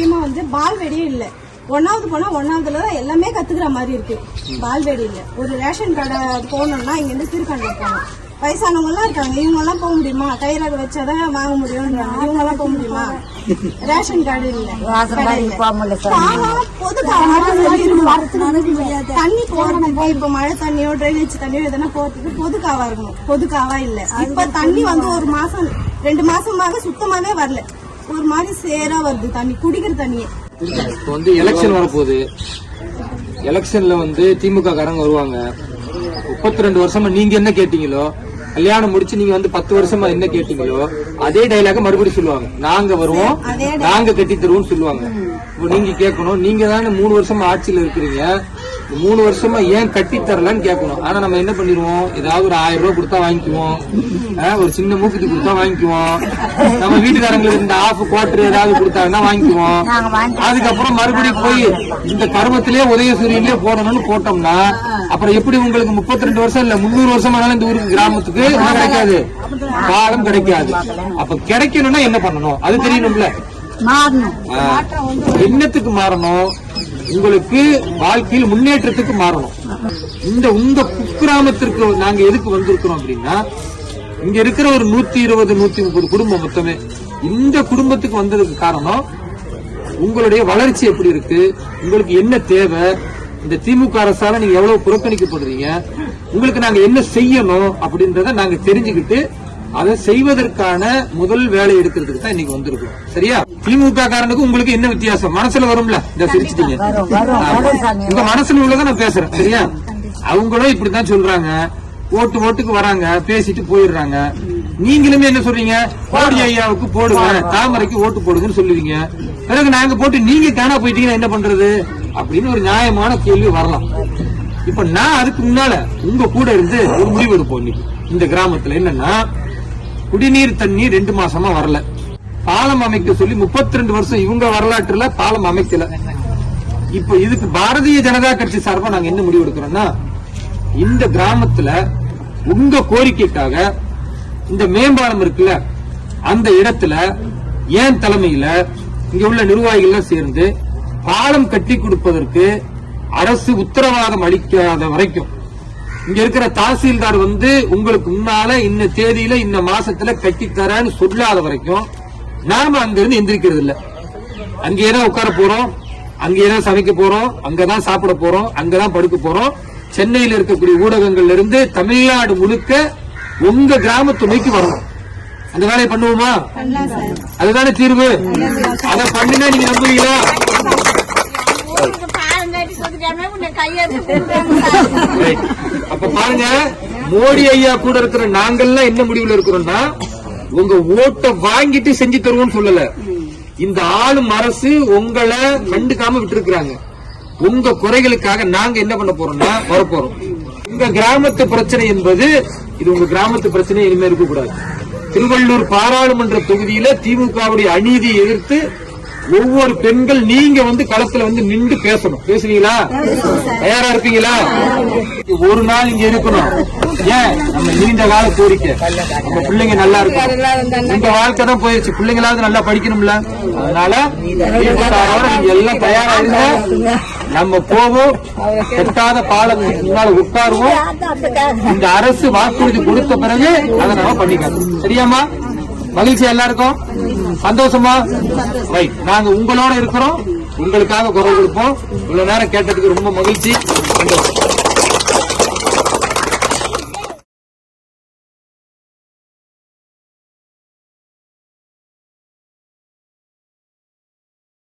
முக்கியமா வந்து பால்வெடியே இல்ல. ஒன்னாவது போனா ஒன்னாவதுல தான் எல்லாமே கத்துக்கிற மாதிரி இருக்கு. பால்வெடி இல்ல. ஒரு ரேஷன் கடை போகணும்னா இங்க இருந்து திருக்கண்டில் போகணும். வயசானவங்க எல்லாம் இருக்காங்க. இவங்க எல்லாம் போக முடியுமா? கைரக வச்சாதான் வாங்க முடியும் இவங்க எல்லாம் போக முடியுமா? ரேஷன் கார்டு இல்ல. தண்ணி போறதுக்கு இப்ப மழை தண்ணியோ டிரைனேஜ் தண்ணியோ எதனா போறதுக்கு பொது காவா இருக்கணும். பொது காவா இல்ல. இப்ப தண்ணி வந்து ஒரு மாசம் ரெண்டு மாசமாக சுத்தமாவே வரல. ஒரு மாதிரி சேரா வருது தண்ணி குடிக்கிற தண்ணியே. இப்போ வந்து எலெக்ஷன் வரப்போகுது. எலெக்ஷன்ல வந்து திமுக காரங்க வருவாங்க. முப்பத்தி ரெண்டு வருஷமா நீங்க என்ன கேட்டீங்களோ கல்யாணம் முடிச்சு நீங்க வந்து பத்து வருஷமா என்ன கேட்டீங்களோ அதே டைலாக மறுபடியும் சொல்லுவாங்க. நாங்க வருவோம் நாங்க கட்டி தருவோம்னு சொல்லுவாங்க. இப்போ நீங்க கேட்கணும் நீங்க தானே மூணு வருஷமா ஆட்சியில இருக்கிறீங்க. மூணு வருஷமா ஏன் கட்டி தரலன்னு கேட்கணும். ஆனா நம்ம என்ன பண்ணிடுவோம்? ஏதாவது ஒரு ஆயிரம் ரூபாய் கொடுத்தா வாங்கிக்குவோம். ஒரு சின்ன மூக்குத்தி கொடுத்தா வாங்கிக்குவோம். நம்ம வீட்டுக்காரங்களுக்கு இந்த ஆஃப் குவார்டர் ஏதாவது கொடுத்தாங்கன்னா வாங்கிக்குவோம். அதுக்கப்புறம் மறுபடியும் போய் இந்த கருமத்திலே உதயசூரியன்லயே போடணும்னு போட்டோம்னா அப்புறம் எப்படி உங்களுக்கு முப்பத்தி ரெண்டு வருஷம் இல்ல முந்நூறு வருஷம் ஆனாலும் இந்த ஊருக்கு கிராமத்துக்கு கிடைக்காது. காலம் கிடைக்காது. அப்ப கிடைக்கணும்னா என்ன பண்ணணும்? அது தெரியணும்ல. என்னத்துக்கு மாறணும்? உங்களுக்கு வாழ்க்கையில் முன்னேற்றத்துக்கு மாறணும். இந்த உங்க குக்கிராமத்திற்கு நாங்க எதுக்கு வந்திருக்கிறோம் அப்படின்னா இங்க இருக்கிற ஒரு நூத்தி இருபது நூத்தி முப்பது குடும்பம் மொத்தமே இந்த குடும்பத்துக்கு வந்ததுக்கு காரணம் உங்களுடைய வளர்ச்சி எப்படி இருக்கு உங்களுக்கு என்ன தேவை இந்த திமுக அரசால நீங்க எவ்வளவு புறக்கணிக்கப்படுறீங்க உங்களுக்கு நாங்க என்ன செய்யணும் அப்படின்றத நாங்க தெரிஞ்சுக்கிட்டு அதை செய்வதற்கான முதல் வேலை எடுக்கிறதுக்கு தான் இன்னைக்கு வந்திருக்கோம். சரியா? திமுக காரனுக்கு உங்களுக்கு என்ன வித்தியாசம்? மனசுல வரும்ல? இந்த சிரிச்சிட்டீங்க. உங்க மனசுல உள்ளதை நான் பேசுறேன். சரியா? அவங்களும் இப்படித்தான் சொல்றாங்க. ஓட்டு ஓட்டுக்கு வராங்க. பேசிட்டு போயிடுறாங்க. நீங்களுமே என்ன சொல்றீங்க? மோடி ஐயாவுக்கு போடுங்க தாமரைக்கு ஓட்டு போடுங்கன்னு சொல்லுவீங்க. பிறகு நாங்க போட்டு நீங்க காணா போயிட்டீங்கன்னா என்ன பண்றது? அப்படின்னு ஒரு நியாயமான கேள்வி வரலாம். இப்ப நான் அதுக்கு முன்னால உங்க கூட இருந்து ஒரு முடிவு எடுப்போம் இன்னைக்கு. இந்த கிராமத்துல என்னன்னா குடிநீர் தண்ணி ரெண்டு மாசமா வரல. பாலம் அமைக்க சொல்லி 32 வருஷம் இவங்க வரலாற்றுல பாலம் அமைக்கல. இப்ப இதுக்கு பாரதிய ஜனதா கட்சி சார்பா நாங்க என்ன முடிவு எடுக்கிறோம்னா இந்த கிராமத்துல உங்க கோரிக்கைக்காக இந்த மேம்பாலம் இருக்குல்ல அந்த இடத்துல ஏன் தலைமையில இங்க உள்ள நிர்வாகிகள் சேர்ந்து பாலம் கட்டி கொடுப்பதற்கு அரசு உத்தரவாதம் அளிக்காத வரைக்கும் இங்க இருக்கிற தாசில்தார் வந்து உங்களுக்கு முன்னால இந்த தேதியில இந்த மாசத்துல கட்டித்தரேன்னு சொல்லாத வரைக்கும் நாம அங்க இருந்து எந்திரிக்கிறது இல்ல. அங்கேயே தான் உட்கார போறோம் அங்கேயே தான் சமைக்க போறோம் அங்கதான் சாப்பிட போறோம் அங்கதான் படுக்க போறோம். சென்னையில் இருக்கக்கூடிய ஊடகங்கள்ல இருந்து தமிழ்நாடு முழுக்க உங்க கிராமத்து நோக்கி வரணும் அந்த வேலையை பண்ணுவோமா? அதுதானே தீர்வு? அதை பண்ணினா நீங்க நம்புவீங்களா. அப்ப பாருங்க மோடி ஐயா கூட இருக்கிற நாங்கெல்லாம் என்ன முடிவுல இருக்கிறோம்னா உங்க ஓட்டை வாங்கிட்டு செஞ்சு தருவோம்னு சொல்லல. இந்த ஆளும் அரசு உங்களை கண்டுக்காம விட்டுருக்குறாங்க. உங்க குறைகளுக்காக நாங்க என்ன பண்ண போறோம்னா வரப்போறோம். உங்க கிராமத்து பிரச்சனை என்பது இது உங்க கிராமத்து பிரச்சனை இனிமே இருக்க கூடாது திருவள்ளூர் பாராளுமன்ற தொகுதியில திமுகவுடைய அநீதியை எதிர்த்து ஒவ்வொரு பெண்கள் நீங்க வந்து களத்துல வந்து நின்று பேசணும். பேசுவீங்களா தயாரா இருப்பீங்களா? ஒரு நாள் இங்க இருக்கணும். ஏன்? நம்ம நீண்ட கால கோரிக்கை. நம்ம பிள்ளைங்க நல்லா இருக்கும் உங்க வாழ்க்கை தான் போயிருச்சு. பிள்ளைங்களாவது நல்லா படிக்கணும்ல. அதனால நீங்க எல்லாம் தயாரா இருங்க. நம்ம போவோம். கெட்டாத பாலம் முன்னால உட்காருவோம். இந்த அரசு வாக்குறுதி கொடுத்த பிறகு அதை நம்ம பண்ணிக்கலாம். சரியாமா மகிழ்ச்சி எல்லாருக்கும்? சந்தோஷமா? ரைட் நாங்க உங்களோட இருக்கிறோம். உங்களுக்காக குரல் கொடுப்போம். இவ்வளவு நேரம் கேட்டதுக்கு ரொம்ப மகிழ்ச்சி. சந்தோஷம்